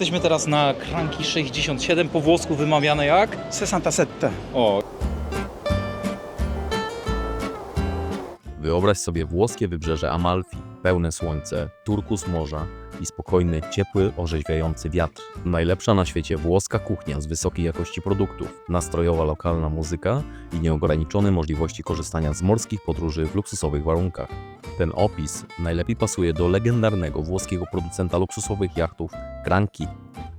Jesteśmy teraz na Kranki 67, po włosku wymawiane jak? 67. O, Wyobraź sobie włoskie wybrzeże Amalfi, pełne słońce, turkus morza i spokojny, ciepły, orzeźwiający wiatr. Najlepsza na świecie włoska kuchnia z wysokiej jakości produktów, nastrojowa lokalna muzyka i nieograniczone możliwości korzystania z morskich podróży w luksusowych warunkach. Ten opis najlepiej pasuje do legendarnego włoskiego producenta luksusowych jachtów Kranki.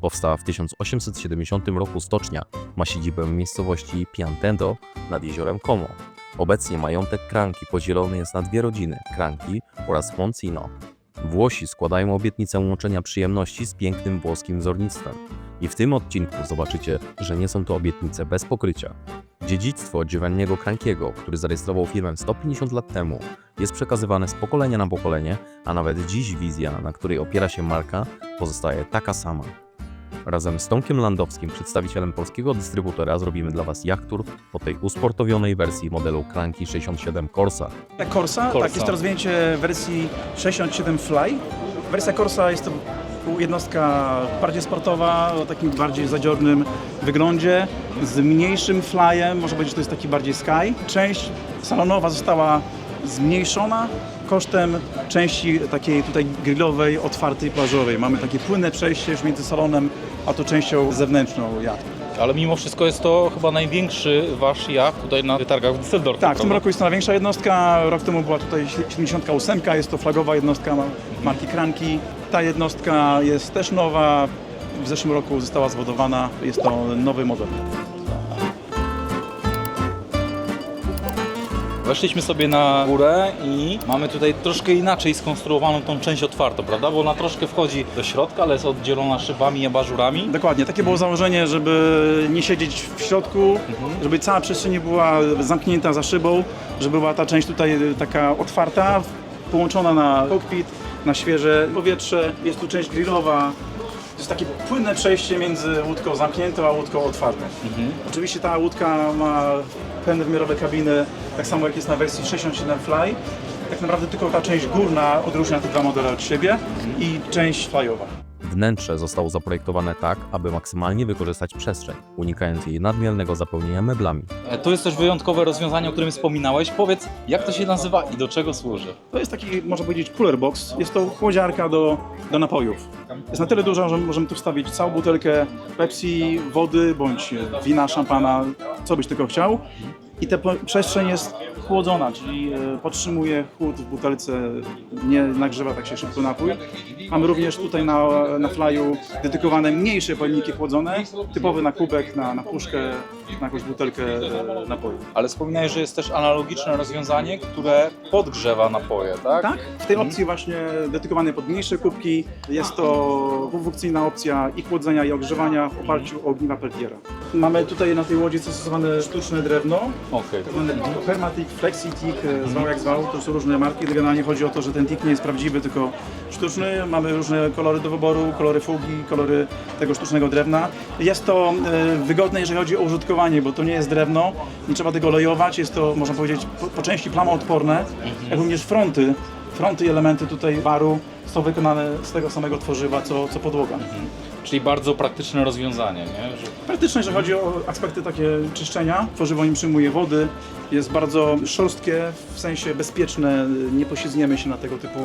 Powstała w 1870 roku stocznia ma siedzibę w miejscowości Piantendo nad jeziorem Como. Obecnie majątek Kranki podzielony jest na dwie rodziny, Kranki oraz Poncino. Włosi składają obietnicę łączenia przyjemności z pięknym włoskim wzornictwem. I w tym odcinku zobaczycie, że nie są to obietnice bez pokrycia. Dziedzictwo Giovanniego Krankiego, który zarejestrował firmę 150 lat temu, jest przekazywane z pokolenia na pokolenie, a nawet dziś wizja, na której opiera się marka, pozostaje taka sama. Razem z Tomkiem Landowskim, przedstawicielem polskiego dystrybutora, zrobimy dla Was jachtur po tej usportowionej wersji modelu Kranki 67 Corsa. Corsa, Corsa. tak jest to rozwinięcie wersji 67 Fly. Wersja Corsa jest to jednostka bardziej sportowa, o takim bardziej zadziornym wyglądzie, z mniejszym flyem, można powiedzieć, że to jest taki bardziej sky. Część salonowa została zmniejszona kosztem części takiej tutaj grillowej, otwartej, plażowej. Mamy takie płynne przejście już między salonem, a tu częścią zewnętrzną jachtu. ale mimo wszystko jest to chyba największy wasz jacht tutaj na targach w Düsseldorfie. Tak, w tym roku jest to największa jednostka. Rok temu była tutaj 78, jest to flagowa jednostka marki Kranki. Ta jednostka jest też nowa. W zeszłym roku została zbudowana. Jest to nowy model. Weszliśmy sobie na górę i mamy tutaj troszkę inaczej skonstruowaną tą część otwartą, prawda? Bo ona troszkę wchodzi do środka, ale jest oddzielona szybami i abażurami. Dokładnie, takie było założenie, żeby nie siedzieć w środku, żeby cała przestrzeń była zamknięta za szybą, żeby była ta część tutaj taka otwarta, połączona na kokpit, na świeże powietrze. Jest tu część grillowa. To jest takie płynne przejście między łódką zamkniętą a łódką otwartą. Oczywiście ta łódka ma pełnowymiarowe kabiny, tak samo jak jest na wersji 67 Fly. Tak naprawdę tylko ta część górna odróżnia te dwa modele od siebie i część flyowa. Wnętrze zostało zaprojektowane tak, aby maksymalnie wykorzystać przestrzeń, unikając jej nadmiernego zapełnienia meblami. E, Tu jest też wyjątkowe rozwiązanie, o którym wspominałeś. Powiedz, jak to się nazywa i do czego służy? To jest taki, można powiedzieć, cooler box. Jest to chłodziarka do, do napojów. Jest na tyle duża, że możemy tu wstawić całą butelkę Pepsi, wody bądź wina, szampana, co byś tylko chciał. I ta przestrzeń jest chłodzona, czyli e, podtrzymuje chłód w butelce, nie nagrzewa tak się szybko napój. Mamy również tutaj na, na flyu dedykowane mniejsze pojemniki chłodzone, typowy na kubek, na, na puszkę, na jakąś butelkę e, napoju. Ale wspominałeś, że jest też analogiczne rozwiązanie, które podgrzewa napoje, tak? Tak, w tej opcji właśnie dedykowanej pod mniejsze kubki jest to dwufunkcyjna opcja i chłodzenia i ogrzewania w oparciu o ogniwa Peltiera. Mamy tutaj na tej łodzi zastosowane sztuczne drewno, Okej. tak zwane Permatic, Flexi-Teak, e, zwał jak zwał, to są różne marki. Generalnie chodzi o to, że ten teak nie jest prawdziwy, tylko sztuczny. Mamy różne kolory do wyboru, kolory fugi, kolory tego sztucznego drewna. Jest to e, wygodne, jeżeli chodzi o użytkowanie, bo to nie jest drewno, nie trzeba tego lejować, jest to, można powiedzieć, po, po części plamoodporne, jak również fronty. Fronty i elementy tutaj baru są wykonane z tego samego tworzywa, co, co podłoga. Czyli bardzo praktyczne rozwiązanie, nie? Że Praktyczne, jeżeli chodzi o aspekty takie czyszczenia. Tworzywo nie przyjmuje wody, jest bardzo szorstkie, w sensie bezpieczne, nie poślizgniemy się na tego typu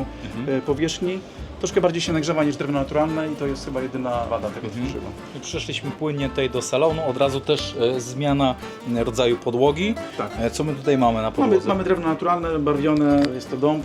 e, powierzchni. Troszkę bardziej się nagrzewa niż drewno naturalne i to jest chyba jedyna wada tego tworzywa. I Przeszliśmy płynnie tutaj do salonu, od razu też e, zmiana e, rodzaju podłogi. Tak. E, Co my tutaj mamy na Mamy, podłodze? mamy drewno naturalne, barwione, jest to dom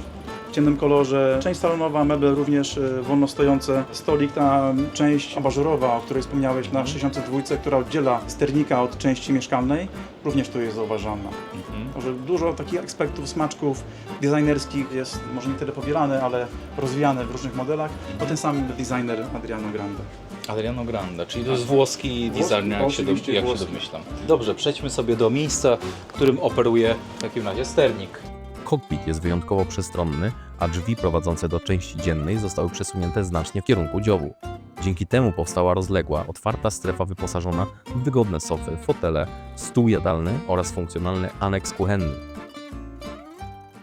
w ciemnym kolorze. Część salonowa, meble również e, wolno stojące. Stolik, ta część abażurowa, o której wspomniałeś na 62, która oddziela sternika od części mieszkalnej, również tu jest zauważalna. Mhm. Może dużo takich aspektów, smaczków designerskich jest może nie tyle powielane, ale rozwijane w różnych modelach, bo ten sam designer Adriano Grande. Adriano Grande, czyli to jest włoski designer, jak, się, do, jak się domyślam. Dobrze, przejdźmy sobie do miejsca, którym operuje w takim razie sternik. Kokpit jest wyjątkowo przestronny, a drzwi prowadzące do części dziennej zostały przesunięte znacznie w kierunku dziobu. Dzięki temu powstała rozległa, otwarta strefa wyposażona w wygodne sofy, fotele, stół jadalny oraz funkcjonalny aneks kuchenny.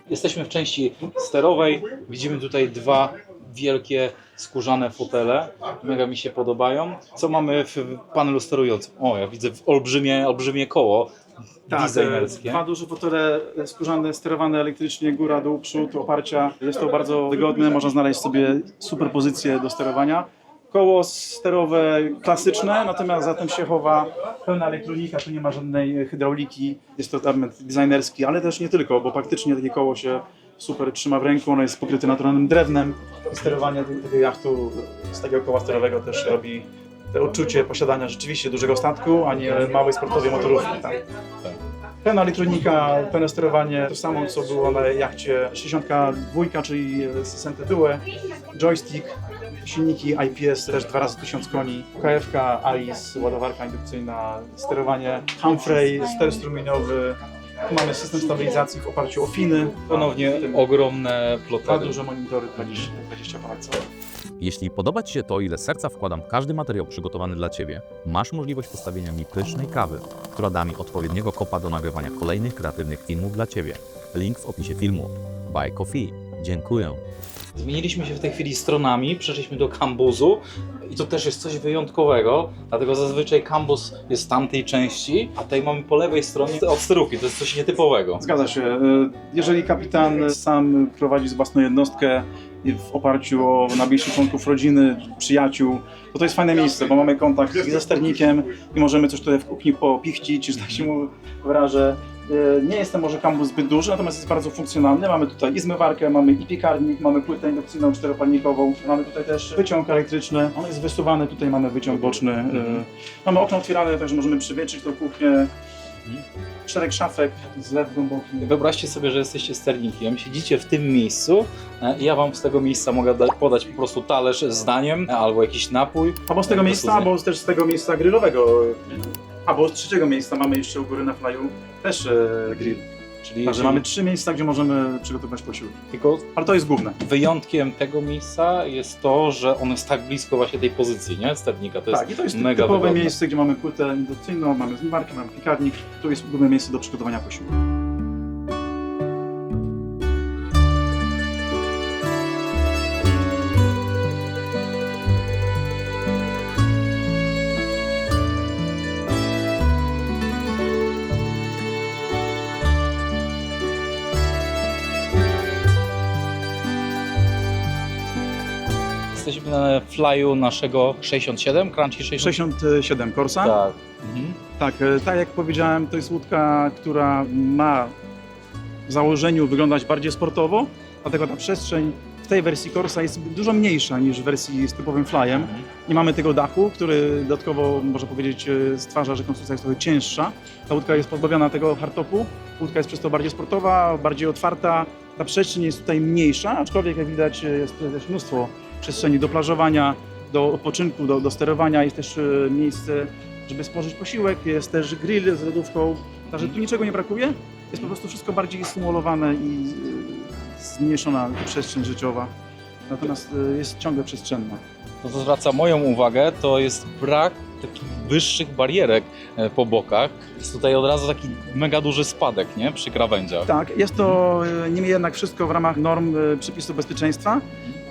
Jesteśmy w części sterowej, widzimy tutaj dwa wielkie skórzane fotele. Mega mi się podobają. Co mamy w panelu sterującym? O, ja widzę olbrzymie, olbrzymie koło Tak, designerskie. e, dwa duże fotele skórzane, sterowane elektrycznie, góra, dół, przód, oparcia. Jest to bardzo wygodne, można znaleźć sobie super pozycję do sterowania. Koło sterowe klasyczne, natomiast za tym się chowa pełna elektronika, tu nie ma żadnej hydrauliki. Jest to element designerski, ale też nie tylko, bo faktycznie takie koło się super trzyma w ręku, ono jest pokryte naturalnym drewnem. Sterowanie te- tego jachtu z takiego koła sterowego też robi te odczucie posiadania rzeczywiście dużego statku, a nie małej sportowej motorówki. Tak? Pełna elektronika, pełne sterowanie, to samo co było na jachcie 62, czyli Sesente Due, joystick, silniki IPS też 2 razy 1000 koni, KFK, AIS, ładowarka indukcyjna, sterowanie Humphrey, ster strumieniowy, tu mamy system stabilizacji w oparciu o Finy, Ponownie ogromne dwa plotary. duże monitory 20, 20 palców. Jeśli podoba Ci się to, ile serca wkładam w każdy materiał przygotowany dla Ciebie, masz możliwość postawienia mi pysznej kawy, która da mi odpowiedniego kopa do nagrywania kolejnych kreatywnych filmów dla Ciebie. Link w opisie filmu. Buy Coffee. Dziękuję. Zmieniliśmy się w tej chwili stronami, przeszliśmy do kambuzu i to też jest coś wyjątkowego, dlatego zazwyczaj kambuz jest z tamtej części, a tutaj mamy po lewej stronie od to jest coś nietypowego. Zgadza się. E, Jeżeli kapitan sam prowadzi własną jednostkę w oparciu o najbliższych członków rodziny, przyjaciół, to to jest fajne miejsce, bo mamy kontakt ze sternikiem i możemy coś tutaj w kuchni popichcić, że tak się mu wyrażę. E, Nie jest to może kambus zbyt duży, natomiast jest bardzo funkcjonalny. Mamy tutaj i zmywarkę, mamy i piekarnik, mamy płytę indukcyjną czteropalnikową, mamy tutaj też wyciąg elektryczny. On jest wysuwany, tutaj mamy wyciąg boczny. E, Mamy okno otwierane, także możemy przywietrzyć tą kuchnię. Szereg szafek, zlew głęboki. Wyobraźcie sobie, że jesteście sternikiem, siedzicie w tym miejscu e, i ja wam z tego miejsca mogę da- podać po prostu talerz z daniem e, albo jakiś napój. Albo z tego Tak, miejsca, dosłownie. albo też z tego miejsca grillowego. Albo z trzeciego miejsca mamy jeszcze u góry na flyu też e, grill. Czyli, Także mamy trzy miejsca, gdzie możemy przygotować posiłki. tylko Ale to jest główne. wyjątkiem tego miejsca jest to, że ono jest tak blisko właśnie tej pozycji, nie? Sternika. To jest tak, i to jest mega typowe wygodne. miejsce, gdzie mamy płytę indukcyjną, mamy zmywarkę, mamy piekarnik. Tu jest główne miejsce do przygotowania posiłku. Flyu naszego 67, Crunchy 67. 67 Corsa. Tak. Mhm. Tak, e, tak jak powiedziałem, to jest łódka, która ma w założeniu wyglądać bardziej sportowo, dlatego ta przestrzeń w tej wersji Corsa jest dużo mniejsza niż w wersji z typowym flyem. Nie mamy tego dachu, który dodatkowo, można powiedzieć, e, stwarza, że konstrukcja jest trochę cięższa. Ta łódka jest pozbawiona tego hardtopu. Łódka jest przez to bardziej sportowa, bardziej otwarta. Ta przestrzeń jest tutaj mniejsza, aczkolwiek jak widać e, jest tutaj też mnóstwo przestrzeni do plażowania, do odpoczynku, do, do sterowania. Jest też e, miejsce, żeby spożyć posiłek, jest też grill z lodówką. Także tu niczego nie brakuje. Jest po prostu wszystko bardziej symulowane i e, zmniejszona przestrzeń życiowa. Natomiast e, jest ciągle przestrzenna. To, co zwraca moją uwagę, to jest brak takich wyższych barierek po bokach. Jest tutaj od razu taki mega duży spadek, nie? Przy krawędziach. Tak, jest to niemniej jednak wszystko w ramach norm przepisów bezpieczeństwa.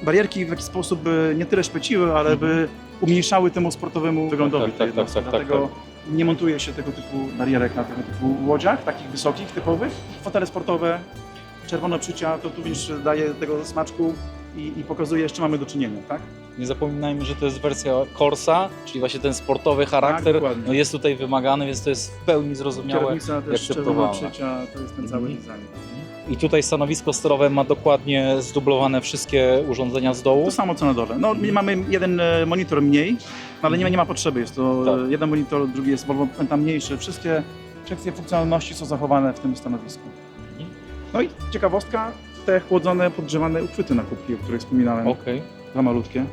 Barierki w jakiś sposób by nie tyle szpeciły, ale by umniejszały temu sportowemu wyglądowi tak, tej tak, jednostki. tak, tak, Dlatego nie montuje się tego typu barierek na tego typu łodziach, takich wysokich, typowych. Fotele sportowe, czerwone przycia, to tu widzisz daje tego smaczku i, i pokazuje, czym mamy do czynienia, tak? Nie zapominajmy, że to jest wersja Corsa, czyli właśnie ten sportowy charakter dokładnie. no jest tutaj wymagany, więc to jest w pełni zrozumiałe. Kierownica też akceptowalne. czerwona przycia, to jest ten cały Mhm. design. I tutaj stanowisko sterowe ma dokładnie zdublowane wszystkie urządzenia z dołu. To samo co na dole. No, my mamy jeden e, monitor mniej, no, ale nie ma, nie ma potrzeby. Jest to Tak. e, jeden monitor, drugi jest Volvo Penta mniejszy. Wszystkie sekcje funkcjonalności są zachowane w tym stanowisku. Mhm. No i ciekawostka, te chłodzone, podgrzewane uchwyty na kubki, o których wspominałem, Okej. za malutkie.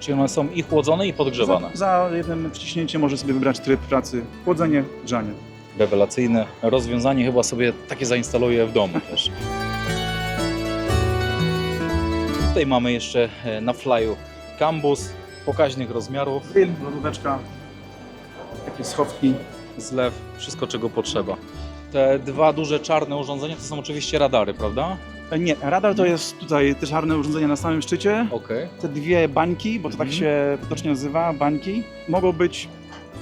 Czyli one są i chłodzone, i podgrzewane. Za, za jednym wciśnięciem może sobie wybrać tryb pracy, chłodzenie, grzanie. Rewelacyjne rozwiązanie, chyba sobie takie zainstaluję w domu też. Tutaj mamy jeszcze e, na flyu kambus pokaźnych rozmiarów, Grill, lodóweczka, takie schowki. zlew, wszystko czego potrzeba. Te dwa duże czarne urządzenia to są oczywiście radary, prawda? E, Nie, radar to jest tutaj te czarne urządzenie na samym szczycie. Okej. Te dwie bańki, bo to tak Mhm. się potocznie nazywa, bańki, mogą być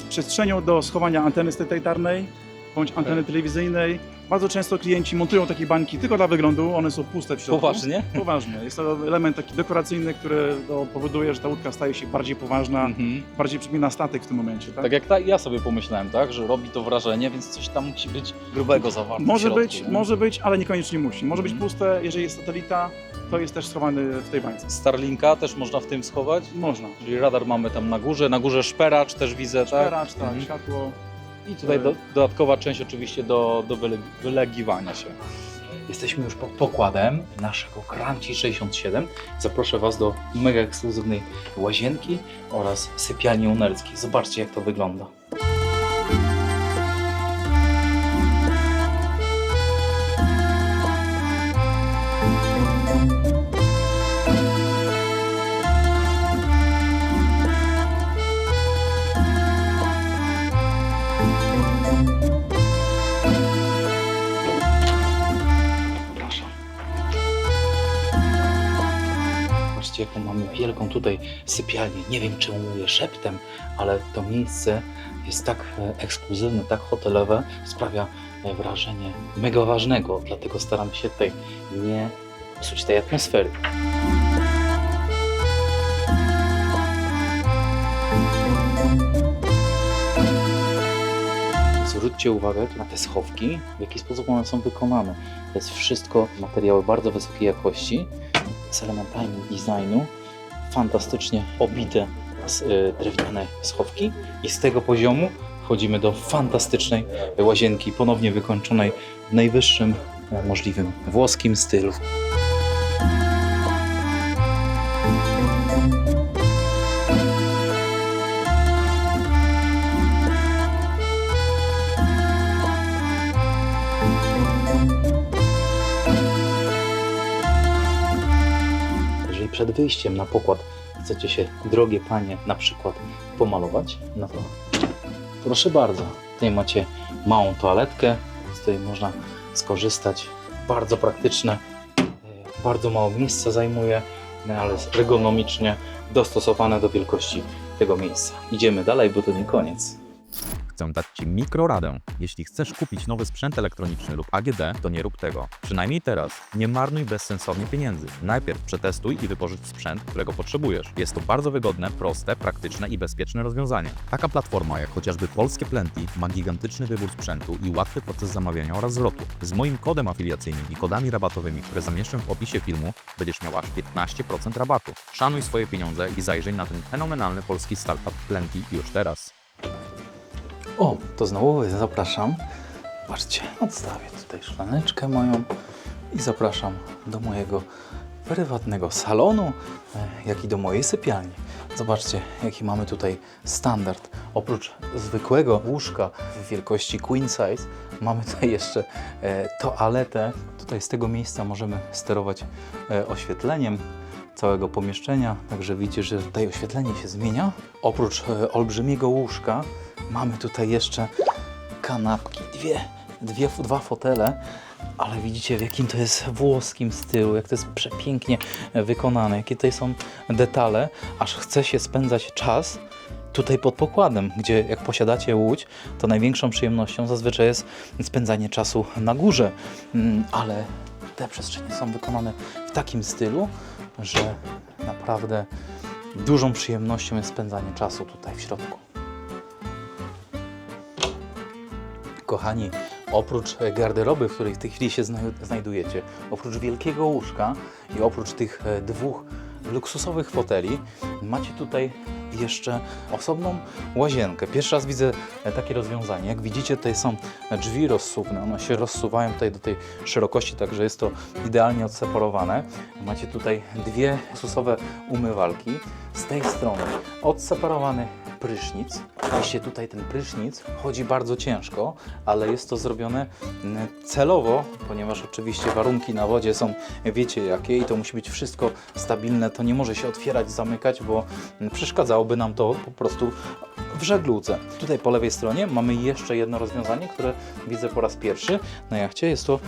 przestrzenią do schowania anteny satelitarnej bądź anteny telewizyjnej. Bardzo często klienci montują takie bańki tylko dla wyglądu, one są puste w środku. Poważnie? Poważnie. Jest to element taki dekoracyjny, który no, powoduje, że ta łódka staje się bardziej poważna, Mhm. bardziej przypomina statek w tym momencie. Tak? Tak jak ta, ja sobie pomyślałem, tak, że robi to wrażenie, więc coś tam musi być grubego zawarte w Może środku, być, nie? może być, ale niekoniecznie musi. Może być Mhm. puste, jeżeli jest satelita, to jest też schowany w tej bańce. Starlinka też można w tym schować? Można. Czyli radar mamy tam na górze, na górze szperacz też widzę, tak? Szperacz, tak, Mhm. światło. I tutaj do, dodatkowa część oczywiście do, do wyle, wylegiwania się. Jesteśmy już pod pokładem naszego Crunchy 67. Zaproszę Was do mega ekskluzywnej łazienki oraz sypialni unerskiej. Zobaczcie jak to wygląda. Wielką tutaj sypialnię. Nie wiem, czy mówię szeptem, ale to miejsce jest tak e, ekskluzywne, tak hotelowe, sprawia e, wrażenie mega ważnego, dlatego staram się tutaj nie psuć tej atmosfery. Zwróćcie uwagę na te schowki, w jaki sposób one są wykonane. To jest wszystko materiały bardzo wysokiej jakości, z elementami designu, fantastycznie obite y, drewniane schowki i z tego poziomu wchodzimy do fantastycznej łazienki, ponownie wykończonej w najwyższym e, możliwym włoskim stylu. Jeżeli przed wyjściem na pokład chcecie się, drogie panie, na przykład pomalować, no to proszę bardzo. Tutaj macie małą toaletkę, z której można skorzystać. Bardzo praktyczne, e, bardzo mało miejsca zajmuje, no ale ergonomicznie dostosowane do wielkości tego miejsca. Idziemy dalej, bo to nie koniec. Chcę dać Ci mikroradę. Jeśli chcesz kupić nowy sprzęt elektroniczny lub AGD, to nie rób tego. Przynajmniej teraz. Nie marnuj bezsensownie pieniędzy. Najpierw przetestuj i wypożycz sprzęt, którego potrzebujesz. Jest to bardzo wygodne, proste, praktyczne i bezpieczne rozwiązanie. Taka platforma jak chociażby Polskie Plenty ma gigantyczny wybór sprzętu i łatwy proces zamawiania oraz zwrotu. Z moim kodem afiliacyjnym i kodami rabatowymi, które zamieszczę w opisie filmu, będziesz miał aż 15% rabatu. Szanuj swoje pieniądze i zajrzyj na ten fenomenalny polski startup Plenty już teraz. O, to znowu zapraszam. Patrzcie, odstawię tutaj szklaneczkę moją i zapraszam do mojego prywatnego salonu, e, jak i do mojej sypialni. Zobaczcie, jaki mamy tutaj standard. Oprócz zwykłego łóżka w wielkości queen size, mamy tutaj jeszcze e, toaletę. Tutaj z tego miejsca możemy sterować e, oświetleniem całego pomieszczenia, także widzicie, że tutaj oświetlenie się zmienia. Oprócz e, olbrzymiego łóżka mamy tutaj jeszcze kanapki, dwie, dwie, dwa fotele, ale widzicie w jakim to jest włoskim stylu, jak to jest przepięknie e, wykonane, jakie tutaj są detale, aż chce się spędzać czas tutaj pod pokładem, gdzie jak posiadacie łódź, to największą przyjemnością zazwyczaj jest spędzanie czasu na górze, Mm, ale te przestrzenie są wykonane w takim stylu, że naprawdę dużą przyjemnością jest spędzanie czasu tutaj w środku. Kochani, oprócz garderoby, w której w tej chwili się zna- znajdujecie, oprócz wielkiego łóżka i oprócz tych e, dwóch luksusowych foteli, macie tutaj jeszcze osobną łazienkę. Pierwszy raz widzę e, takie rozwiązanie. Jak widzicie, tutaj są drzwi rozsuwne. One się rozsuwają tutaj do tej szerokości, także jest to idealnie odseparowane. Macie tutaj dwie luksusowe umywalki. Z tej strony odseparowany prysznic. Oczywiście tutaj ten prysznic chodzi bardzo ciężko, ale jest to zrobione mm, celowo, ponieważ oczywiście warunki na wodzie są wiecie jakie i to musi być wszystko stabilne. To nie może się otwierać, zamykać, bo mm, przeszkadzałoby nam to po prostu w żegludze. Tutaj po lewej stronie mamy jeszcze jedno rozwiązanie, które widzę po raz pierwszy na jachcie. Jest to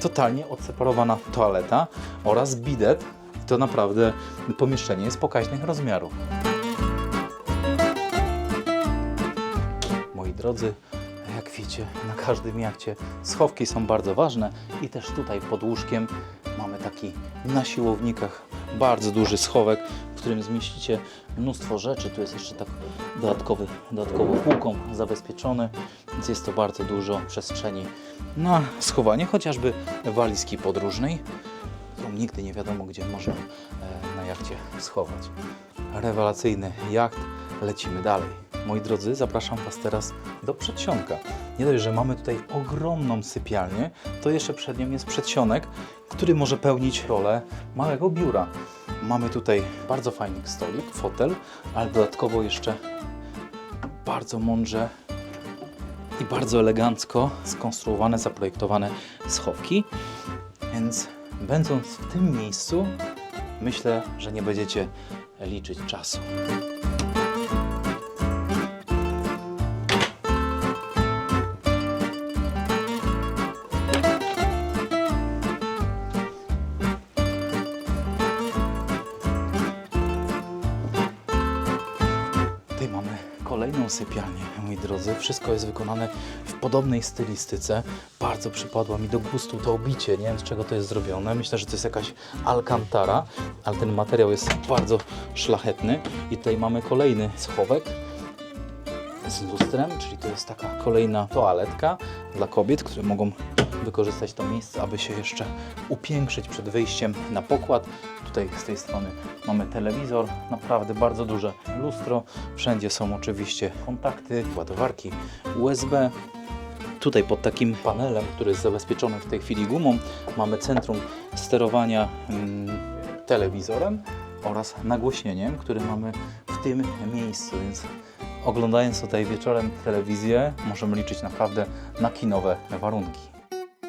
totalnie odseparowana toaleta oraz bidet. To naprawdę pomieszczenie jest pokaźnych rozmiarów. Drodzy, jak wiecie, na każdym jachcie schowki są bardzo ważne i też tutaj pod łóżkiem mamy taki na siłownikach bardzo duży schowek, w którym zmieścicie mnóstwo rzeczy. Tu jest jeszcze tak dodatkowy, dodatkową półką zabezpieczony, więc jest to bardzo dużo przestrzeni na schowanie chociażby walizki podróżnej, którą nigdy nie wiadomo gdzie można e, na jachcie schować. Rewelacyjny jacht, lecimy dalej. Moi drodzy, zapraszam Was teraz do przedsionka. Nie dość, że mamy tutaj ogromną sypialnię, to jeszcze przed nią jest przedsionek, który może pełnić rolę małego biura. Mamy tutaj bardzo fajny stolik, fotel, ale dodatkowo jeszcze bardzo mądrze i bardzo elegancko skonstruowane, zaprojektowane schowki. Więc będąc w tym miejscu, myślę, że nie będziecie liczyć czasu. Kolejną sypialnię, moi drodzy. Wszystko jest wykonane w podobnej stylistyce. Bardzo przypadła mi do gustu to obicie. Nie wiem z czego to jest zrobione. Myślę, że to jest jakaś alcantara, ale ten materiał jest bardzo szlachetny. I tutaj mamy kolejny schowek z lustrem, czyli to jest taka kolejna toaletka dla kobiet, które mogą wykorzystać to miejsce, aby się jeszcze upiększyć przed wyjściem na pokład. Tutaj z tej strony mamy telewizor, naprawdę bardzo duże lustro. Wszędzie są oczywiście kontakty, ładowarki USB. Tutaj pod takim panelem, który jest zabezpieczony w tej chwili gumą, mamy centrum sterowania mm, telewizorem oraz nagłośnieniem, które mamy w tym miejscu, więc oglądając tutaj wieczorem telewizję, możemy liczyć naprawdę na kinowe warunki.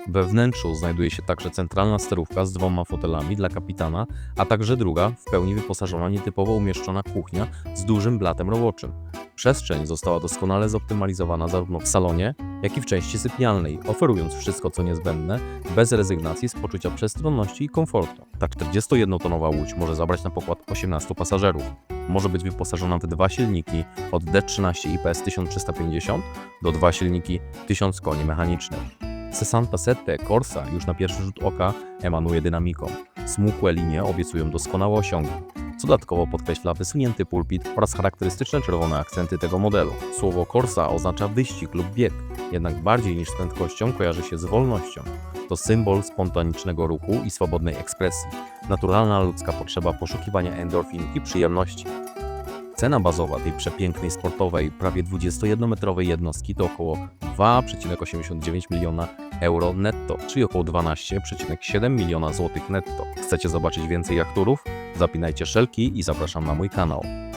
We wnętrzu znajduje się także centralna sterówka z dwoma fotelami dla kapitana, a także druga, w pełni wyposażona, nietypowo umieszczona kuchnia z dużym blatem roboczym. Przestrzeń została doskonale zoptymalizowana zarówno w salonie, jak i w części sypialnej, oferując wszystko co niezbędne, bez rezygnacji z poczucia przestronności i komfortu. Ta 41-tonowa łódź może zabrać na pokład 18 pasażerów. Może być wyposażona w dwa silniki od D13 IPS 1350 do dwa silniki 1000 koni mechanicznych. Sessanta Sette Corsa już na pierwszy rzut oka emanuje dynamiką. Smukłe linie obiecują doskonałe osiągi, co dodatkowo podkreśla wysunięty pulpit oraz charakterystyczne czerwone akcenty tego modelu. Słowo Corsa oznacza wyścig lub bieg, jednak bardziej niż z prędkością kojarzy się z wolnością. To symbol spontanicznego ruchu i swobodnej ekspresji, naturalna ludzka potrzeba poszukiwania endorfin i przyjemności. Cena bazowa tej przepięknej sportowej, prawie 21-metrowej jednostki to około 2,89 miliona euro netto, czyli około 12,7 miliona złotych netto. Chcecie zobaczyć więcej jachturów? Zapinajcie szelki i zapraszam na mój kanał.